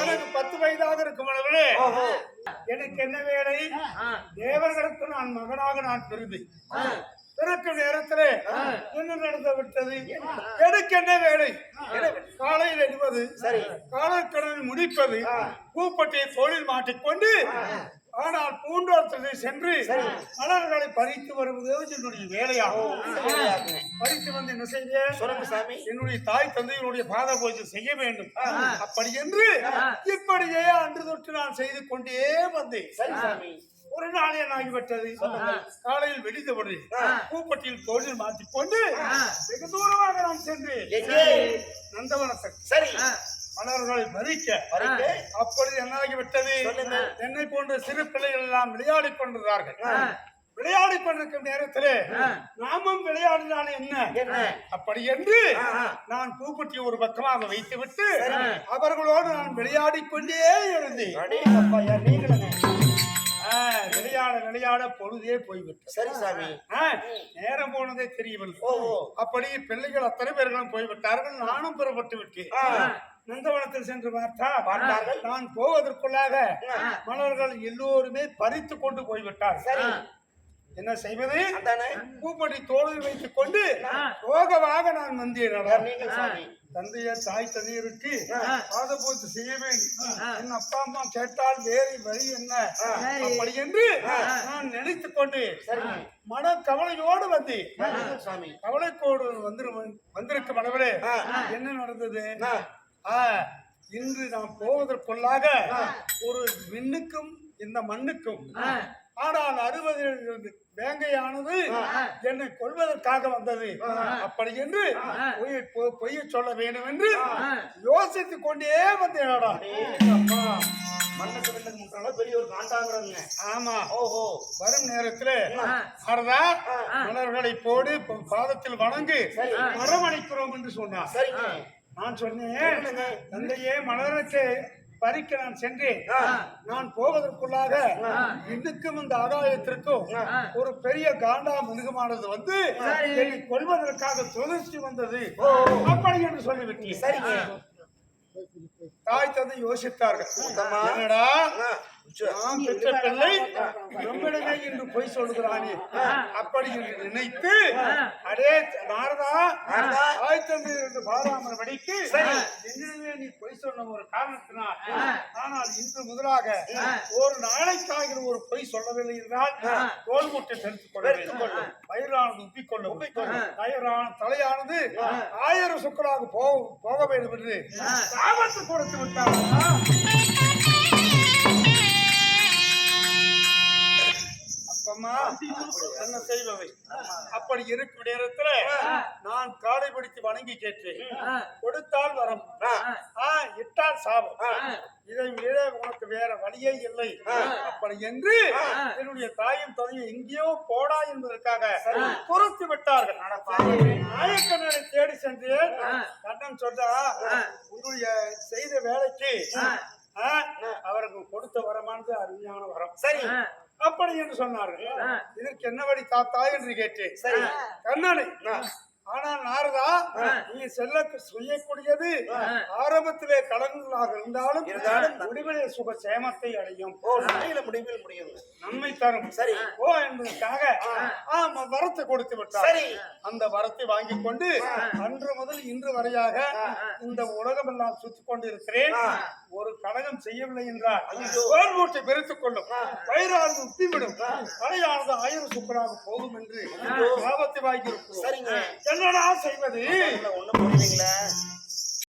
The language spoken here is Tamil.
எனக்கு பத்து வயதாக இருக்கும் அளவிலே எனக்கு என்ன வேலை? தேவர்களுக்கு நான் மகனாக நான் பெருது பிறக்கும் நேரத்திலே என்ன நடந்து விட்டது? எனக்கு என்ன வேலை? காலையில் எழுவது. காலை கடனை முடிப்பது பூப்பட்டியை தோளில் மாட்டிக்கொண்டு ஆனால் பூண்டோட்டத்தில் சென்று மலர்களை பறித்து வருவது என்னுடைய வேலையாகும்? பறித்து வந்து என்ன செய்ய என்னுடைய தாய் தந்தையினுடைய பாத பூஜை செய்ய வேண்டும். அப்படி என்று இப்படியே அன்று தொட்டு நான் செய்து கொண்டே வந்தேன். சரி சாமி. ஒரு நாள் என்ன ஆகிவிட்டது காலையில் வெடித்தபடி பூப்பட்டியில் தோளில் மாட்டிக்கொண்டு வெகு தூரமாக நான் சென்று எங்கே? நந்தவனத்துக்கு சரி. மலர்களை பறிக்க. அப்பொழுது என்ன ஆகிவிட்டது சொல்லுங்க. என்னை போன்ற சிறு பிள்ளைகள் எல்லாம் விளையாடிக் கொண்டிருந்தார்கள். விளையாடிக் கொண்டிருக்கும் நேரத்திலே நாமும் விளையாடினால் என்ன? அப்படி என்று. நான் பூப்பட்டி ஒரு பக்கமாக வைத்துவிட்டு அவர்களோடு நான் விளையாடிக் கொண்டே இருந்தேன். விளையாட விளையாட பொழுதே போய்விட்டது. சரி சாமி. நேரம் போனதே தெரியவில்லை. அப்படி பிள்ளைகள் அத்தனை பேர்களும் போய்விட்டார்கள். நானும் பெறப்பட்டு விட்டேன். நந்தவனத்தில் சென்று பார்த்தா பார்த்தார்கள். நான் போவதற்குள்ளாக மலர்கள் எல்லோருமே பறித்து கொண்டு போய்விட்டார் சரி. என்ன செய்வது? பூப்படி தோளில் வைத்துக் கொண்டு சோகமாக நான் வந்தேன் தந்தைய தாய் தந்தையருக்கு பாத பூஜை செய்ய வேண்டும். என் அப்பா அம்மா கேட்டால் வேறு வழி என்ன? அப்படி என்று நான் நினைத்துக் கொண்டு மன கவலையோடு சாமி. கவலைக்கோடு வந்துரு வந்திருக்கும் அளவிலே என்ன நடந்தது? இன்று நாம் போவதற்குள்ளாக ஒரு விண்ணுக்கும் இந்த மண்ணுக்கும் ஆனால் அறுபது வேங்கையானது என்னை கொள்வதற்காக வந்தது. அப்படி என்று பொய்யை சொல்ல வேண்டும் என்று யோசித்துக் கொண்டே வந்தேனடா. பெரிய ஒரு காண்டாங்கிறதுங்க ஆமா. ஓஹோ. வரும் நேரத்தில் வரதா மலர்களை போடு பாதத்தில் வணங்கு வரவணைக்கிறோம் என்று சொன்னார். சரிங்க. நான் சொன்னேன் தந்தையே மலருக்கு பறிக்க நான் சென்றேன். நான் போவதற்குள்ளாக இன்னுக்கும் இந்த ஆதாயத்திற்கும் ஒரு பெரிய காண்டா மிருகமானது வந்து என்னை கொல்வதற்காக தொடர்ச்சி வந்தது. அப்படி என்று சொல்லிவிட்டேன். தாய் தந்தை யோசித்தார்கள். என்னடா? ஆ. நான் பெற்ற பிள்ளை நம்மிடமே என்று பொய் சொல்கிறானே அப்படி என்று நினைத்து அடே நாரதா நாரதா. தாய் தந்தை என்று பாராமல் படிக்கு என்னிடமே நீ பொய் சொன்ன ஒரு காரணத்தினால் ஆனால் இன்று முதலாக ஒரு நாளைக்காக ஒரு பொய் சொல்லவில்லை என்றால் தோல் முட்டை தெரிந்து கொள்ள வயிறானது உப்பிக்கொள்ளும் தயரான தலையானது ஆயிரம் சொற்களாக போக வேண்டும் என்று ஆபத்து கொடுத்து விட்டார். என்ன செய்வது அப்படி இருக்கும் நேரத்துல நான் காடை பிடித்து வணங்கி கேட்டேன். கொடுத்தால் வரம். இட்டால் சாபம். இதை வேற வழியே இல்லை. அப்படி என்று என்னுடைய தாயும் தந்தையும் எங்கேயோ போடா என்பதற்காக குறைத்து விட்டார்கள். நாயக்கண்ணனை தேடி சென்று கண்ணன் சொன்னா உங்களுடைய செய்த வேலைக்கு அவருக்கு கொடுத்த வரமானது அருமையான வரம். சரி. அப்படி என்று சொன்னார்கள். இதற்கு என்ன வழி தாத்தா? என்று கேட்டேன். சரி. கண்ணனை ஆனால் நாரதா நீ செல்ல செய்யக்கூடியது ஆரம்பத்திலே கடன்களாக இருந்தாலும் முடிவிலே சுக சேமத்தை அடையும். முடிவில் முடியும். நன்மை தரும். சரி. ஓ என்பதற்காக ஆமா வரத்தை கொடுத்து விட்டார் சரி. அந்த வரத்தை வாங்கி கொண்டு அன்று முதல் இன்று வரையாக இந்த உலகம் எல்லாம் சுத்தி கொண்டு இருக்கிறேன் ஒரு கடகம் செய்யவில்லை என்றால் தோல் மூட்டை பெருத்துக் கொள்ளும். வயிறானது உப்பிவிடும் தலையானது ஆயிரம் சுக்கராக போகும் என்று ஆபத்தை வாங்கி சரிங்க. என்னடா செய்வது? ஒண்ணும் புரியலைங்களா